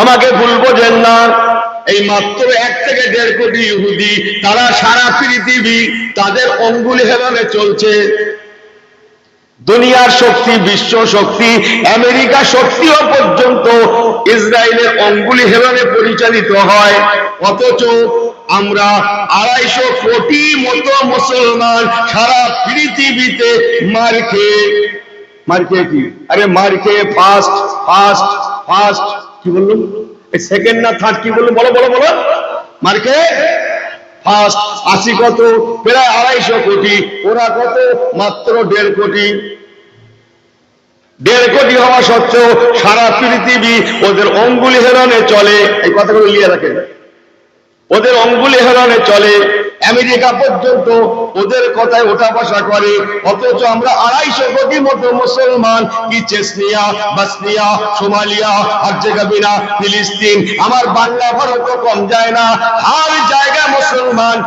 আমাকে ভুল বোঝেন না এই মাত্র এক থেকে দেড় কোটি ইহুদি, তারা সারা পৃথিবী তাদের অঙ্গুলি হেলনে চলছে। দুনিয়ার শক্তি, বিশ্ব শক্তি, আমেরিকা শক্তিও পর্যন্ত ইসরায়েলের অঙ্গুলি হেলনে পরিচালিত হয়। অথচ আমরা আড়াইশো কোটি মতো মুসলমান সারা পৃথিবীতে মার খেয়ে মার খেয়ে কি? আরে মার খেয়ে ফার্স্ট ফার্স্ট ফার্স্ট কি বলল সেকেন্ড না থার্ড কি বলল বলো বলো বলো। মার খেয়ে ফার্স্ট আশি কত? প্রায় আড়াইশো কোটি। ওরা কত? মাত্র দেড় কোটি। দেড় কোটি হওয়া সত্ত্বেও সারা পৃথিবী ওদের অঙ্গুলি হেরনে চলে। এই কথাগুলো লিয়ে রাখেন। ওদের অঙ্গুলি হেরনে চলে। আমেরিকা পর্যন্ত ওদের কথায় ওঠা বসা করে, অথচ আমরা আড়াইশো কোটি মতো মুসলমান, কি চেসনিয়া, বাসনিয়া, সোমালিয়া আর্জেগাবিনা ফিলিস্তিন, আমার বাংলা ভারত কম যায় না আর জায়গা মুসলমান।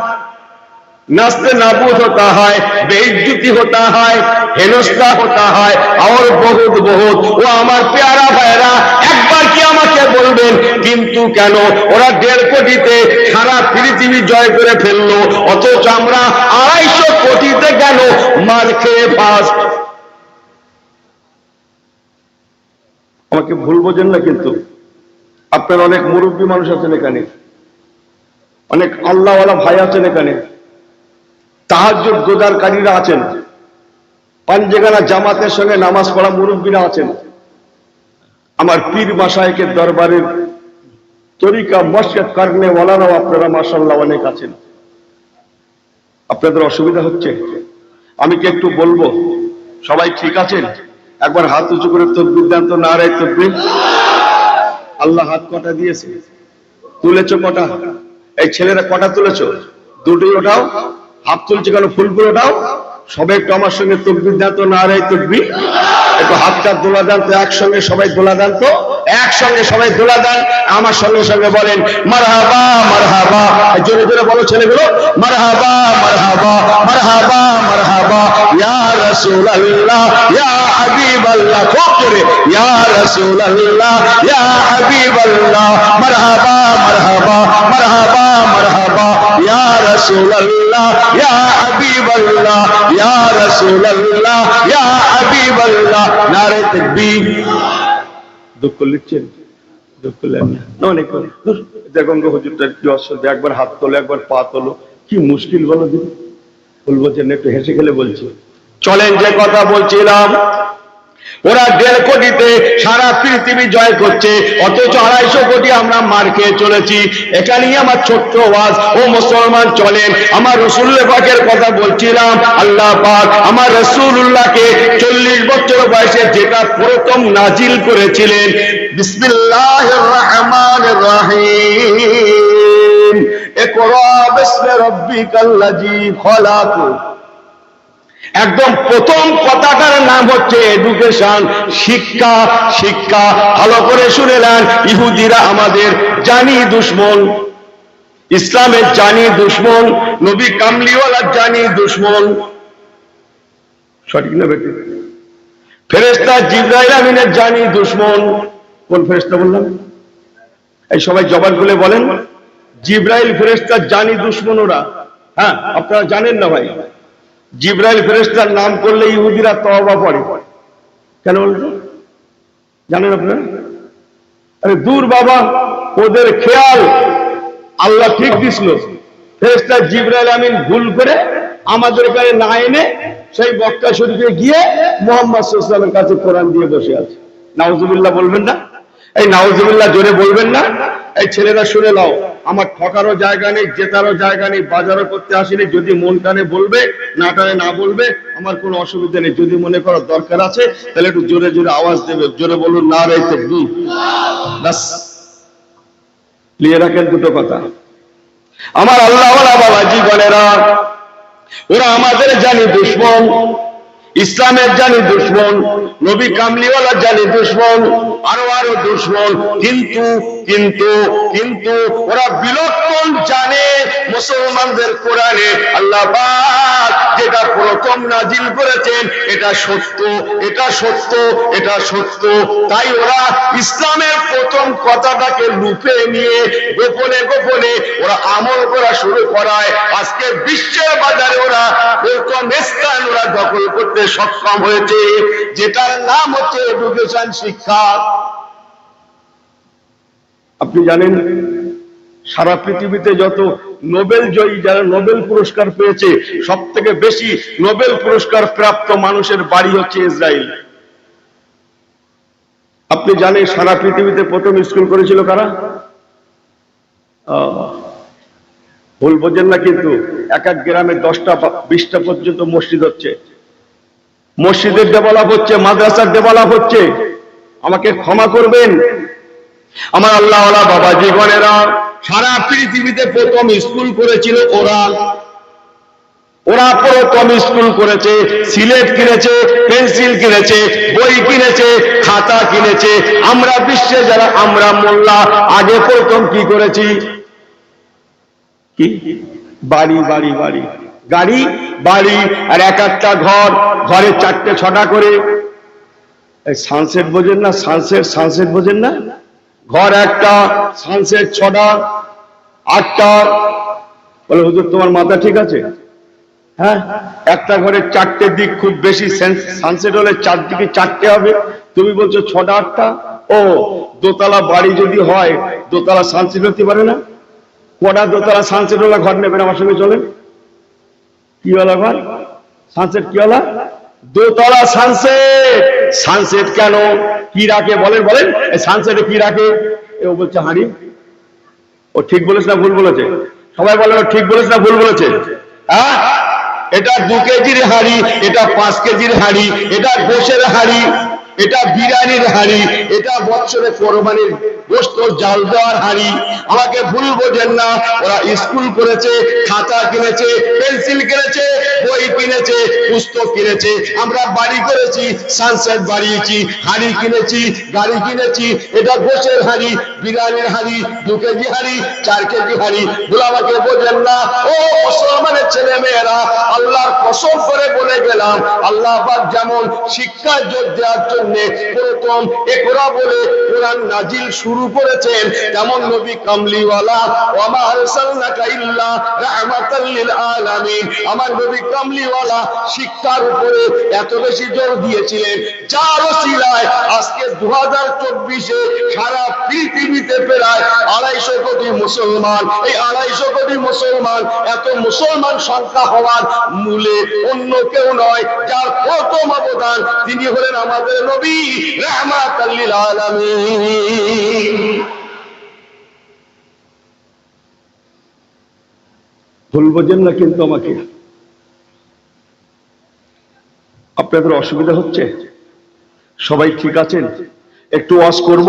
नास्ते नाबूद होता है बेइज्जती होता है হেনস্থা হতা হয় আর বহুত বহুত ও আমার পেয়ারা ভাইরা একবার কি আমাকে বলবেন কিন্তু কেন ওরা দেড় কোটিতে সারা পৃথিবী জয় করে ফেললো অথচ আমরা আড়াইশো কোটিতে কেন মার খেয়ে ফার্স্ট আমাকে ভুল বোঝেন না কিন্তু আপনার অনেক মুরব্বী মানুষ আছেন এখানে অনেক আল্লাহওয়ালা ভাই আছেন এখানে তাহাজ্জুদ গোদারকারীরা আছেন। পাঞ্জেগানা জামাতের সঙ্গে নামাজ পড়া মুরব্বীরা আছেন। আমার পীর মাসায়কের দরবারের তরিকা মসজিদ কারণে ওয়ালারাও আপনারা মাসাল্লাহ অনেক আছেন। আপনাদের অসুবিধা হচ্ছে? আমি কি একটু বলব? সবাই ঠিক আছেন? একবার হাত উঁচু করে তকবির দেন তো না রে তকবির। আল্লাহ হাত কটা দিয়েছে? তুলেছ কটা? এই ছেলেরা কটা তুলেছ? দুটোই ওঠাও। হাত তুলছে কেন? ফুলগুলো ওঠাও সবাই একটু আমার সঙ্গে তকবির দেন তো, না রে তকবির। একটু হাতটা দোলা দেন তো, একসঙ্গে সবাই দোলা দেন তো। একসঙ্গে সবাই দোলা দেন। আমার সঙ্গে সঙ্গে বলেন, মারহাবা মারহাবা। জোরে জোরে বলো ছেলেগুলো, মারহাবা মারহাবা মারহাবা মারহাবা। ইয়া রাসূলুল্লাহ, ইয়া হাবিবাল্লাহ, খুব জোরে। ইয়া রাসূলুল্লাহ, ইয়া হাবিবাল্লাহ মারহাবা মারহাবা মারহাবা মারহাবা। ইয়া হাবিবাল্লাহ ইয়া রাসূলুল্লাহ ইয়া হাবিবাল্লাহ নারে তাকবীর দুঃখ লিখছেন? দুঃখ লেন না অনেক দেখুন হুজুরটার কি একবার হাত তোলো একবার পা তোলো। কি মুশকিল বলো দিদি। বলব যে না, একটু হেসে খেলে বলছি। চলেন যে কথা বলছিলাম ওরা দেড় কোটিতে সারা পৃথিবী জয় করছে, অথচ আড়াইশো কোটি আমরা মার খেয়ে চলেছি। এখানেই আমার ছোট্ট ওয়াজ, ও মুসলমান চলেন। আমার রসুল্লাহ পাকের কথা বলছিলাম, আল্লাহ পাক আমার রসুল্লাহকে চল্লিশ বছর বয়সে যেটা প্রথম নাজিল করেছিলেন বিসমিল্লাহ রহমান রাহিম। খলাক। একদম প্রথম কথাটার নাম হচ্ছে এডুকেশন শিক্ষা শিক্ষা। ভালো করে শুনে নেন, ইহুদিরা আমাদের জানি দুশ্মন। ইসলামের জানি দুশ্মন, নবী কামলিওয়ালার জানি দুশ্মন। সঠিক না বেটি ফেরেস্তা জিব্রাইল আমিনের জানি দুশ্মন। কোন ফেরেস্তা বললাম? এই সবাই জবান খুলে বলেন। জিব্রাইল ফেরেস্তার জানি দুশ্মন ওরা। হ্যাঁ আপনারা জানেন না ভাই। জিব্রাইল ফেরেস্তার নাম করলে ইহুদিরা তওবা পড়ে। কেন বলতো জানেন আপনারা? আরে দূর বাবা, ওদের খেয়াল আল্লাহ ঠিক দিছিল। ফেরেস্তার জিব্রাইল আমিন ভুল করে আমাদের এখানে না এনে সেই বক্কা শরীফে গিয়ে মোহাম্মদ সাল্লামের কাছে কোরআন দিয়ে বসে আছে। নাউজুবিল্লাহ বলবেন না? এই নাউজুবিল্লাহ জোরে বলবেন না? এই ছেলেরা শুনে নাও। আমার ঠকারও জায়গা নেই, জেতারও জায়গা নেই, বাজারও করতে আসিনি, যদি মন টানে বলবে, না টানে না বলবে, আমার কোনো অসুবিধা নেই। যদি মনে করার দরকার আছে, তাহলে একটু জোরে জোরে আওয়াজ দেবে, জোরে বলুন, না রে বাস নিয়ে রাখেন দুটো কথা। আমার আল্লাহ বাবাজি বলেরা ওরা আমাদের জানি দুশ্মন। ইসলামের জানি দুশ্মন, নবী কামলিওয়ালা জানি দুশ্মন, আরও আরও দুশ্মন। কিন্তু কিন্তু কিন্তু ওরা বিলক্ষণ জানে মুসলমানদের কোরআনে আল্লাহ যেটা প্রথম নাজিল করেছেন, এটা সত্য এটা সত্য এটা সত্য। তাই ওরা ইসলামের প্রথম কথাটাকে লুপে নিয়ে গোপনে গোপনে ওরা আমল করা শুরু করায়। আজকে বিশ্বের বাজারে ওরা প্রথম দখল করতে সক্ষম হয়েছে, যেটার নাম হচ্ছে এডুকেশন শিক্ষা। আপনি জানেন, সারা পৃথিবীতে যত নোবেল জয়ী, যারা নোবেল পুরস্কার পেয়েছে সব থেকে বেশি নোবেল পুরস্কার প্রাপ্ত মানুষের বাড়ি হচ্ছে ইসরায়েল। আপনি জানেন, সারা পৃথিবীতে প্রথম স্কুল করেছিল কারা? ভুল বোঝেন না কিন্তু এক এক গ্রামে দশটা বিশটা পর্যন্ত মসজিদ হচ্ছে। মসজিদের ডেভেলপ হচ্ছে, মাদ্রাসার ডেভেলপ হচ্ছে। আমাকে ক্ষমা করবেন। আমার আল্লাহ বাবা জীবনেরা সারা পৃথিবীতে প্রথম স্কুল করেছিল ওরা ওরা প্রথম স্কুল করেছে, সিলেট কিনেছে, পেন্সিল কিনেছে, বই কিনেছে, খাতা কিনেছে। আমরা বিশ্বে যারা, আমরা মোল্লা, আগে প্রথম কি করেছি? কি? বাড়ি বাড়ি বাড়ি। গাড়ি, বাড়ি, আর এক একটা ঘর, ঘরে চারটে, ছটা করে। সানসেট বোঝেন না? সানসেট সানসেট বোঝেন না? ঘর একটা সানসেট ছটা, আটটা। বলে, হুজুর, তোমার মাথা ঠিক আছে? হ্যাঁ? একটা ঘরে চারটে দিক খুব বেশি সানসেট হলে চারদিকে চারটে হবে। তুমি বলছো ছটা, আটটা? ও, দোতলা বাড়ি যদি হয়, দোতলা সানসেট হতে পারে না? কটা দোতলা সানসেট ওলা ঘর নেবেন আমার সঙ্গে চলেন। কি হলো ঘর? সানসেট কি হলো দোতলা সানসেট সানসেট কেন? কি রাখে? বলেন বলেন। সানসেটে কি রাখে? ও বলছে, হাঁড়ি। ও ঠিক বলেছে না ভুল বলেছে? সবাই বলে, ও ঠিক বলেছে না ভুল বলেছে? হ্যাঁ এটা দু কেজির হাড়ি, এটা পাঁচ কেজির হাড়ি, এটা গোশের হাড়ি। এটা বিরিয়ানির হাড়ি, এটা বৎসরে কোরবানির গোস্ত জাল দেওয়ার হাড়ি। আমাকে ভুল বোঝেন না, ওরা স্কুল করেছে, খাতা কিনেছে, পেন্সিল কিনেছে, বই কিনেছে, পুস্তক কিনেছে। আমরা বাড়ি করেছি সানসেট বাড়িয়েছি, হাড়ি কিনেছি, গাড়ি কিনেছি, এটা গোশের হাড়ি, বিরিয়ানির হাড়ি, দু কেজি হাড়ি, চার কেজি হাড়ি। বলে আমাকে বোঝেন না। ও মুসলমানের ছেলে মেয়েরা আল্লাহর কসম করে বলে গেলাম, আল্লাহ যেমন শিক্ষা জোর দেওয়ার প্রথম একরা বলে কোরআন নাজিল শুরু করেছেন। তেমন নবী কামলিওয়ালা আরসালনাকা ইল্লা রাহমাতাল লিল আলামিন। আমার নবী কামলিওয়ালা শিক্ষার উপরে এত বেশি জোর দিয়েছিলেন। আজকে 2024 এ সারা পৃথিবীতে প্রায় আড়াইশো কোটি মুসলমান। এই আড়াইশো কোটি মুসলমান, এত মুসলমান সংখ্যা হওয়ার মূলে অন্য কেউ নয়, যার প্রথম অবদান তিনি হলেন আমাদের নবী রাহমাতাল আলামিন। ভুল বোঝেন না কিন্তু আমাকে। আপনাদের অসুবিধা হচ্ছে? সবাই ঠিক আছেন? একটু ওয়াশ করব?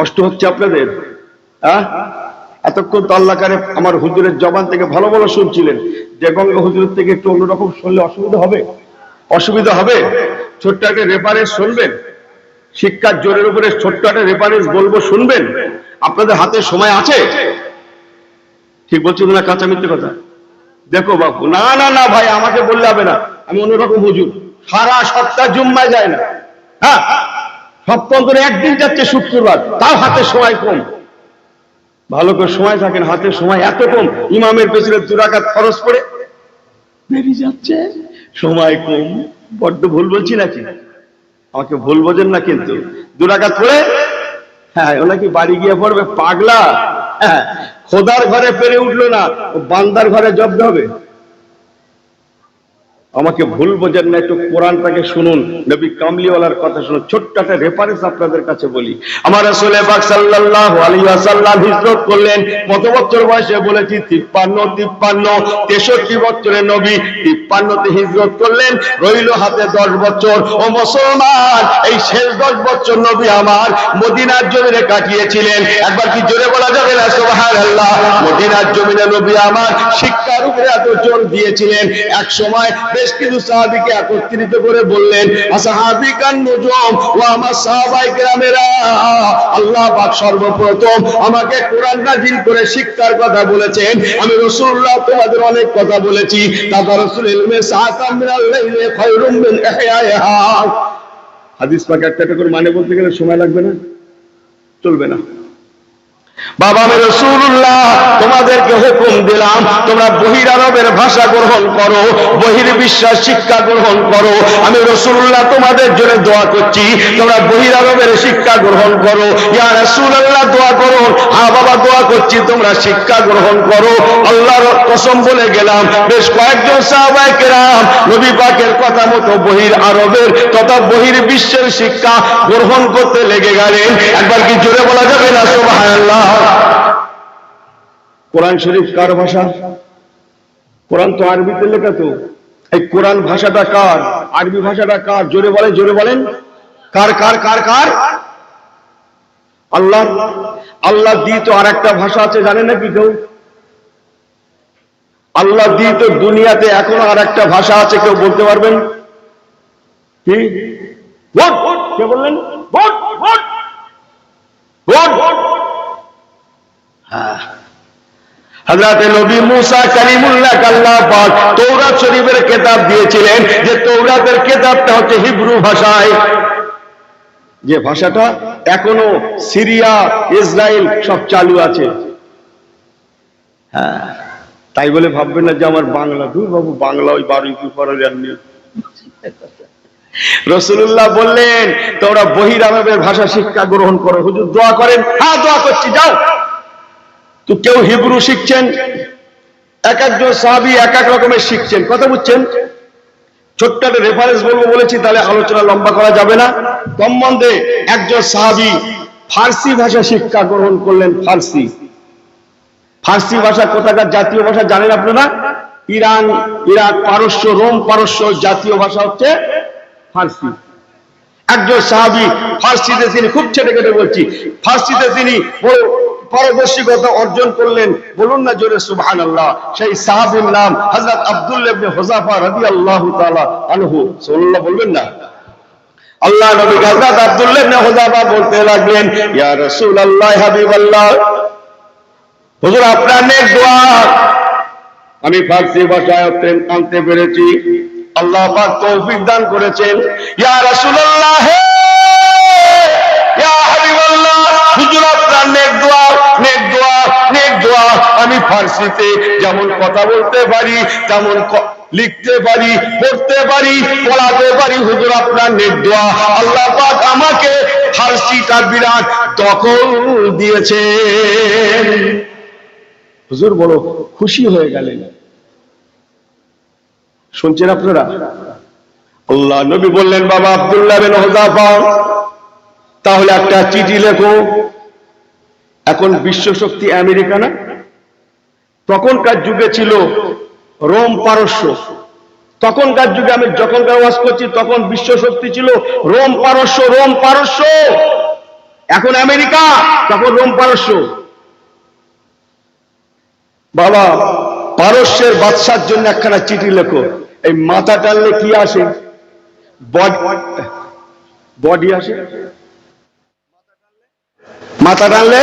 কষ্ট হচ্ছে আপনাদের? হ্যাঁ এতক্ষণ তো আল্লাহকারে আমার হুজুরের জবান থেকে ভালো ভালো শুনছিলেন। যে গঙ্গা হুজুরের থেকে একটু অন্যরকম শুনলে অসুবিধা হবে? অসুবিধা হবে? ছোট্ট একটা রেফারেন্স শুনবেন? শিক্ষার জোরের উপরে ছোট্ট একটা রেফারেন্স বলব, শুনবেন? আপনাদের হাতে সময় আছে? ঠিক বলছো না, কাঁচা মিথ্যে কথা? দেখো বাবু, না না না ভাই, আমাকে বললে হবে না। আমি অন্যরকম হুজুর। সারা সপ্তাহ জুম্মায় যায় না। হ্যাঁ? সপ্তাহ ধরে একদিন যাচ্ছে শুক্রবার। তাও হাতে সময় কম। ভালো করে সময় থাকেন, হাতে সময় এত কম। ইমামের পেছনে দুরাকাত খরচ করে বেরিয়ে যাচ্ছে, সময় কম। বড্ড ভুল বলছি নাকি? আমাকে ভুল বোঝেন না কিন্তু। দু টাকা পড়ে হ্যাঁ ও নাকি বাড়ি গিয়ে পড়বে, পাগলা। হ্যাঁ খোদার ঘরে পেরে উঠল না বান্দার ঘরে জব্দ হবে। আমাকে ভুল বোঝেন না, একটু কোরআনটাকে শুনুন। নবী কামলিওয়ালার কথা শুনুন। ছোট্ট একটা রেফারেন্স আপনাদের কাছে বলি। আমার পাক সাল্লাল্লাহু আলাইহি ওয়াসাল্লাম হিজরত করলেন। কত বছর বয়সে বলেছি? 53 53 63 বছরের নবী 53 তে হিজরত করলেন। রইল হাতে 10 বছর। ও মুসলমান, এই শেষ 10 বছর নবী আমার মদিনার জমিনে কাটিয়েছিলেন। একবার কি জোরে বলা যাবে না? সুবহানাল্লাহ। মদিনার জমিনে নবী আমার শিক্ষার উপরে এত জোর দিয়েছিলেন। এক সময় বেশ কিছু সাহাবিকে একত্রিত করে বললেন আল্লাহ সর্বপ্রথম আমাকে কোরআন নাজিল করে শিক্ষার কথা বলেছেন। আমি রাসূলুল্লাহ তোমাদের অনেক কথা বলেছি। তাতা রাসূল হাদিস পাক একটা করে মানে বলতে গেলে সময় লাগবে না? চলবে না। বাবা আমি রসুল্লাহ তোমাদেরকে হুকুম দিলাম, তোমরা বহির আরবের ভাষা গ্রহণ করো বহির বিশ্বাস শিক্ষা গ্রহণ করো। আমি রসুল্লাহ তোমাদের জন্য দোয়া করছি, তোমরা বহির আরবের শিক্ষা গ্রহণ করো। ইয়া রসুল্লাহ দোয়া করো। হ্যাঁ বাবা, দোয়া করছি, তোমরা শিক্ষা গ্রহণ করো। আল্লাহর কসম বলে গেলাম, বেশ কয়েকজন সাহাবাই কেরাম নবী পাকের কথা মতো বহির আরবের তথা বহির বিশ্বের শিক্ষা গ্রহণ করতে লেগে গেলেন। একবার কি জোরে বলা যাবে না? সুবহানাল্লাহ। কোরআন শরীফ কার ভাষা? কোরআন তো আরবিতে লেখা তো। এই কোরআন ভাষাটা কার? আরবি ভাষাটা কার? জোরে বলেন জোরে বলেন। কার কার কার কার? আল্লাহ আল্লাহ দি তো আর একটা ভাষা আছে, জানেন নাকি কেউ? আল্লাহ দি তো দুনিয়াতে এখনও আর একটা ভাষা আছে, কেউ বলতে পারবেন? কি? ভোট! বললেন? ভোট! ভোট! ভোট! নবী মুসা কালিমুল্লাহ আল্লাহ পাক তৌরাত শরীফের কিতাব দিয়েছিলেন যে তৌরাতের কিতাবটা হচ্ছে হিব্রু ভাষায়। যে ভাষাটা এখনও সিরিয়া, ইসরায়েল সব চালু আছে। হ্যাঁ তাই বলে ভাববেন না যে আমার বাংলা দূর বাবু, বাংলা ওই বারুইপুর পরে জাননি রসুল্লাহ বললেন, তোমরা বহিরামের ভাষা শিক্ষা গ্রহণ করো। হুজুর, দোয়া করেন। হ্যাঁ দোয়া করছি, যাও। তো কেউ হিব্রু শিখছেন, এক একজন সাহাবি এক এক রকমের শিখছেন। কথা বুঝছেন? ছোট্ট একটা রেফারেন্স বলব বলেছি, তাহলে আলোচনা লম্বা করা যাবে না। সম্বন্ধে একজন সাহাবি ফার্সি ভাষা শিক্ষা গ্রহণ করলেন ফার্সি। ফার্সি ভাষা কোথাকার জাতীয় ভাষা জানেন আপনারা? ইরান, ইরাক পারস্য, রোম পারস্য জাতীয় ভাষা হচ্ছে ফার্সি। একজন সাহাবি ফার্সিতে তিনি, খুব ছেটে কেটে বলছি, ফার্সিতে তিনি পারদর্শিকতা অর্জন করলেন। বলুন না জোরে সুবহান আল্লাহ সেই সাহাবির নাম হযরত আব্দুল্লাহ ইবনে হুযাফা রাদিয়াল্লাহু তাআলা আনহু। সুবহানাল্লাহ বলবেন না? আল্লাহ নবী হযরত আব্দুল্লাহ ইবনে হুযাফা বলতে লাগলেন, ইয়া রাসূলুল্লাহ হাবিবাল্লাহ, হুজুর, আপনার নেক দোয়া। আমি ফার্সি ভাষায় আনতে পেরেছি। আল্লাহ পাক তৌফিক দান করেছেন। ইয়া রাসূলুল্লাহ দোয়া আমি ফার্সিতে যেমন কথা বলতে পারি, তেমন লিখতে পারি, পড়তে পারি, পড়াতে পারি। হুজুর, আপনার নেক দোয়া। আল্লাহ পাক আমাকে ফার্সিটা বিরাট দখল দিয়েছেন। হুজুর বড় খুশি হয়ে গেলেন। শুনছেন আপনারা? আল্লাহ নবী বললেন, বাবা আব্দুল্লাহ বিন হুযাফা তাহলে একটা চিঠি লেখো। এখন বিশ্ব শক্তি আমেরিকা না? তখনকার যুগে ছিল রোম পারস্য। তখনকার যুগে আমি যখনকার ওয়াজ করছি, তখন বিশ্ব শক্তি ছিল রোম পারস্য রোম পারস্য। এখন আমেরিকা, তখন রোম পারস্য। বাবা, পারস্যের বাদশার জন্য একখানা চিঠি লেখো। এই মাথা টানলে কি আসে? বডি আসে? মাথা টানলে?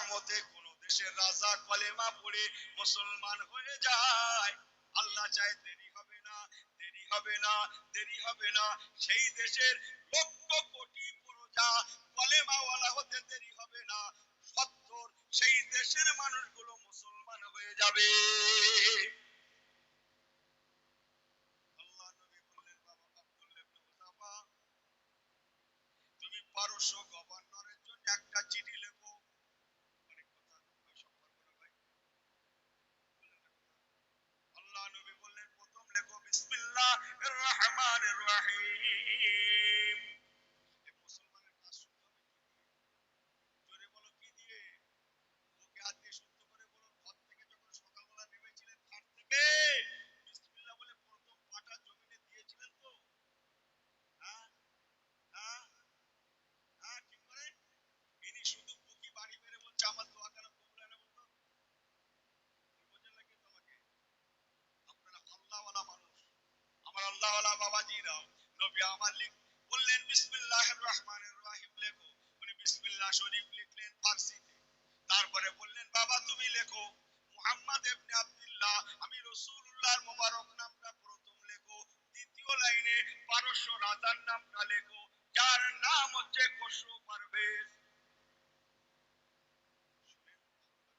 রহমতে কোন দেশের রাজা কলেমা পড়ে মুসলমান হয়ে যায়। আল্লাহ চায় দেরি হবে না, দেরি হবে না, দেরি হবে না। সেই দেশের লক্ষ কোটি প্রজা কলেমাওয়ালা হতে দেরি হবে না। সত্তর সেই দেশের মানুষগুলো মুসলমান হয়ে যাবে আল্লাহ নবী বললেন বাবা আব্দুল্লাহ ইবনে হুযাফা রহিম এ মুসলমানের কাজ শুনতে হবে কি দিয়ে? জোরে বলো কি দিয়ে বুকে হাত দিয়ে সত্য করে বলুন ঘর থেকে যখন সকালবেলা নেমেছিলেন ঘাট থেকে বিসমিল্লাহ বলে প্রথম পাটা জমিনে দিয়েছিলেন তো হ্যাঁ হ্যাঁ হ্যাঁ ঠিক করে ইনি শুধু বুকি বাড়ি মেরে বলছে আমার দোয়া কেন কবুল হয় না বলতো বোঝেন নাকি তো আমাকে আপনারা আল্লাহওয়ালা মানুষ আমার আল্লাহওয়ালা বাবাজিরা নবী আমার লিখ বললেন, বিসমিল্লাহির রহমানির রহিম লেখো। উনি বিসমিল্লাহ শরীফ লিখলেন ফার্সিতে। তারপরে বললেন, বাবা, তুমি লেখো মুহাম্মদ ইবনে আব্দুল্লাহ। আমি রাসূলুল্লাহর মোবারক নামটা প্রথম লেখো। দ্বিতীয় লাইনে পারস্য রাজার নামটা লেখো। যার নাম হচ্ছে খসরু পারভেজ শুনেন ভালো লাগবে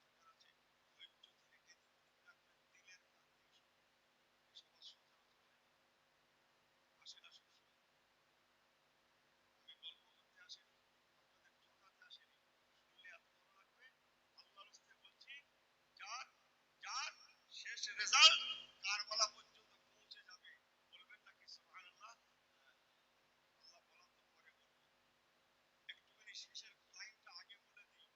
দরকার আছে ধৈর্য ধরে এতটুকু রাখবেন দিলের কান দিয়ে শুনবেন সবার সোজা হতে পারে না আসে না সবসময় আমি গল্প করতে আসিনি আপনাদের ঠকাতে আসিনি শুনলে এত ভালো লাগবে আল্লাহর হস্তে বলছি যার যার শেষ রেজাল্ট কারবালা পর্যন্ত পৌঁছে যাবে বলবেন নাকি সুবহানাল্লাহ আল্লাহ বলার তো পরে বলব একটুখানি শেষের লাইনটা আগে বলে দিই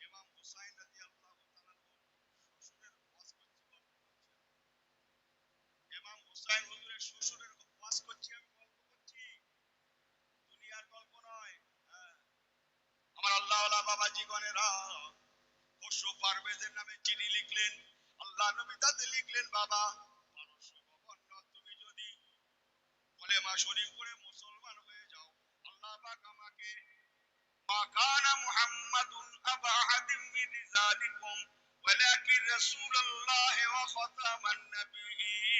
ইমাম হুসাইন রাদিয়াল্লাহু তাআলা শ্বশুরের ওয়াজ করছি গল্প করছি আমি। ইমাম হুসাইন হুজুরের শ্বশুরের ওয়াজ করছি, আমি গল্প করছি দুনিয়ার গল্প নয় হ্যাঁ। আমার আল্লাহ আল্লাহ বাবাজি গণেরা খসরু পারভেজের নামে চিঠি লিখলেন আল্লাহ নবী তাতে লিখলেন, বাবা তুমি যদি কলেমা শরীফ করে মুসলমান হয়ে যাও, আল্লাহ পাক আমাকে, মা কানা মুহাম্মাদুন আবা আহাদিম মিন রিজালিকুম ওয়ালাকিন রাসূলুল্লাহ ওয়া খাতামান নাবিয়্যিন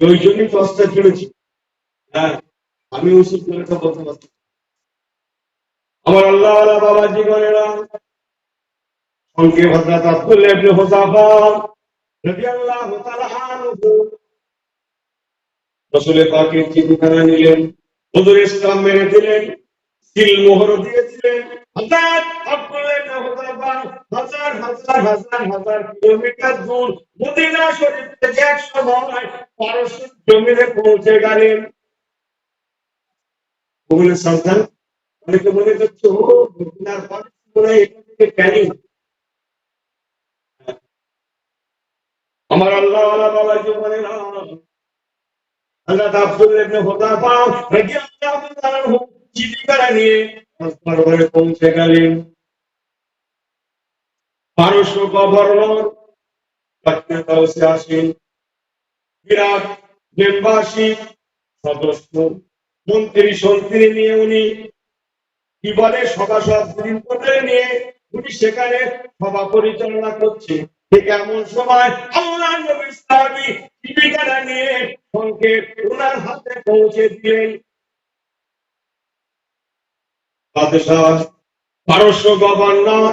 ওই জন্যই কষ্টটা চলেছি হ্যাঁ আমি ওষুধ করে তো বলতে পারছি আমার আল্লাহ আল্লাহ বাবা জীবনেরা সঙ্গে হযরত আব্দুল্লাহ ইবনে হুযাফা রাদিয়াল্লাহু তাআলা আনহু রাসূল পাকের জীবনখানা নিলেন হুজুর ইসলাম মেনে দিলেন সিল মোহর দিয়েছিলেন হযরত আব্দুল্লাহ আমার আল্লাহ বাবা জীবনে আল্লাহ আব্দুল নিয়ে পৌঁছে গেলেন। পারস্য গভর্নর আসেন। বিরাট সদস্য, মন্ত্রী, সন্ত্রী নিয়ে উনি কি বলে সভা সব নিয়ে উনি সেখানে সভা পরিচালনা করছে এমন সময়? নিয়ে পৌঁছে গভর্নর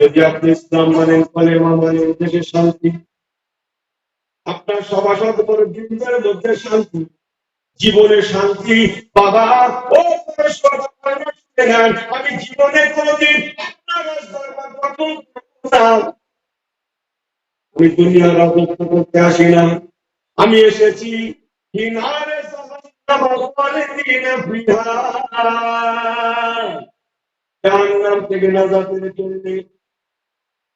যদি আপনি ইসলাম মানেন কলেমা মানেন দেশে শান্তি আপনার সভাসদ দিনদের মধ্যে শান্তি জীবনে শান্তি বাবা ও আমি জীবনে কোনোদিন। আমি দুনিয়ার রাজত্ব করতে আসি না। আমি এসেছি কিনারে জাহান্নাম থেকে নাজাতের জন্য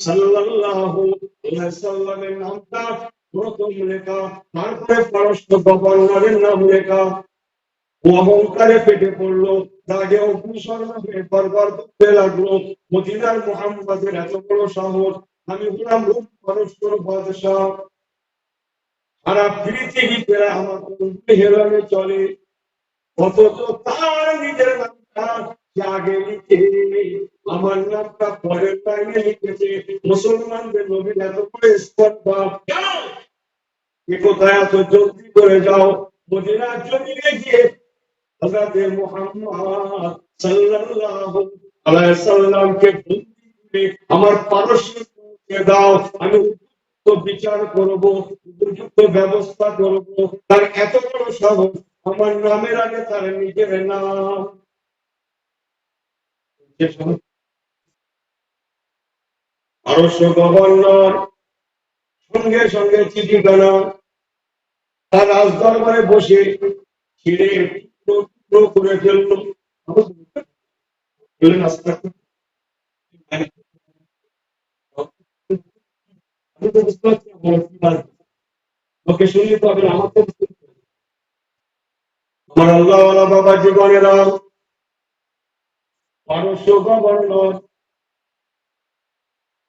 সাল্লাল্লাহু আলাইহি সাল্লামের নামটা প্রথম লেখা, তারপরে পারস্য গভর্নরের নাম লেখা। ও অহংকারে পেটে পড়ল রাগে অগ্নিশর্মা হয়ে বারবার করতে লাগল, মদিনার মুহাম্মাদের এত বড় সাহস, আমি হলাম রূপ পরস্পর বাদশাহ। সারা পৃথিবীতে আমার বন্ধু চলে, অথচ তার নিজের নামটা আগে লিখে আমার নামটা পরের লাইনে লিখেছে, মুসলমানদের নবীর এত করে স্পর্ধা কেন এ কোথায় এত জলদি করে যাও। মদিনার জমিনে গিয়ে হযরতে মুহাম্মদ সাল্লাল্লাহু আলাইহি সাল্লামকে বন্দি আমার পারস্যকে দাও। আমি উপযুক্ত বিচার করব উপযুক্ত ব্যবস্থা করব। তার এত বড় সাহস, আমার নামের আগে তার নিজের নাম। পারস্য গভর্নর সঙ্গে সঙ্গে চিঠি পেল তার রাজ দরবারে বসে ছিঁড়ে টুকরো করে ফেলল। আমার আল্লাহ বাবা জীবনেরা পারস্য গভর্নর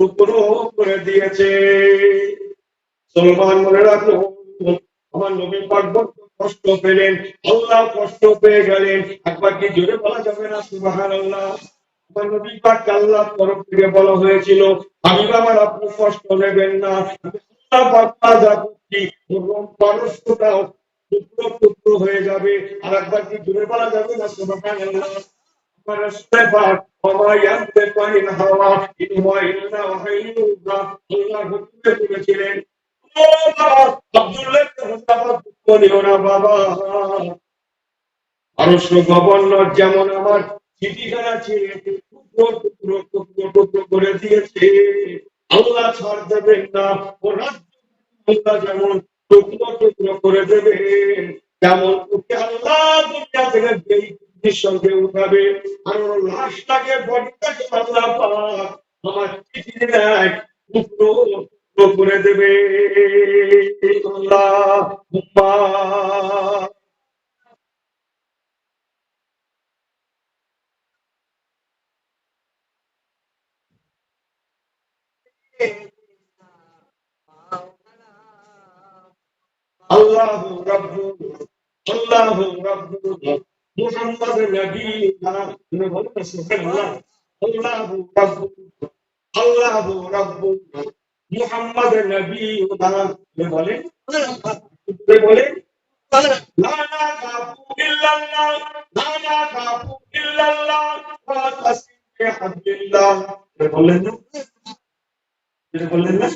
টুকরো করে দিয়েছে। সলমান মনে রাখল, আমার নবী পাক কষ্ট পেলেন, আল্লাহ কষ্ট পেয়ে গেলেন। একবার কি জোরে বলা যাবে না? সুবহানাল্লাহ। আমার নবী পাক আল্লাহর তরফ থেকে বলা হয়েছিল আমি আমার, আপনি কষ্ট নেবেন না। আল্লাহ পাক যা কি পারস্যটাও টুকরো টুকরো হয়ে যাবে। আর একবার কি দূরে পারা যাবে না? সুবহানাল্লাহ। আমার গভর্নর যেমন আমার চিঠিখানা ছেড়ে টুকরো টুকরো টুকরো টুকরো করে দিয়েছে আল্লাহ ছাড় দেবেন না ও রাজ্য যেমন টুকরো টুকরো করে দেবেন যেমন ওকে আল্লাহ দুনিয়া থেকে ব্যক্তির সঙ্গে উঠাবে। আর লাশটাকে আমার চিঠি দেয় টুকরো করে দেবে আল্লাহ আল্লাহ আল্লাহ রাব্বুনা মুহাম্মদ নবীনা তুমি বলো না সুবহানাল্লাহ আল্লাহ রাব্বুনা আল্লাহ রাব্বুনা মুহাম্মদ নবীনা তুমি বলেন তুমি বলেন লা নাকাফু ইল্লাল্লাহ লা নাকাফু ইল্লাল্লাহ ওয়া তাসিম বিহাবলিল্লাহ তুমি বলেন না তুমি বললেন না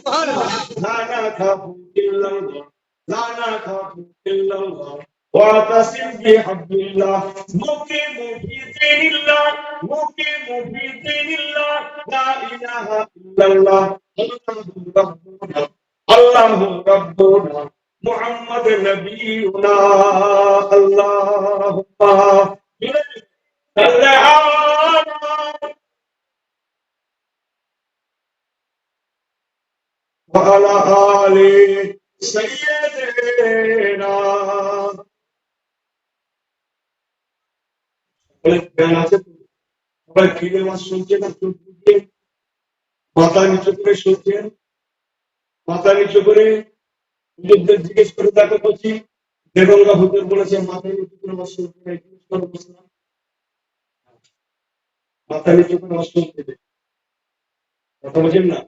লা নাকাফু ইল্লাল্লাহ لا نخاف إلا الله واعتصم بحبل الله. مقيم في دين الله مقيم في دين الله. لا إله إلا الله. الله ربنا الله ربنا محمد نبينا. اللهم وعلى آل سيدنا বলে জ্ঞান আছে? সবাই ফিরে মাস শুনছেন মাথা নিচু করে শুনছেন মাথা নিচু করে হুজুরদের জিজ্ঞেস করে দেখো বলছি দেবঙ্গা হুজুর বলেছে, মাথা নিচু করে মাস শুনতে নেই জিজ্ঞেস করে বসলাম মাথা নিচু করে মাস শুনতে কথা বলছেন না?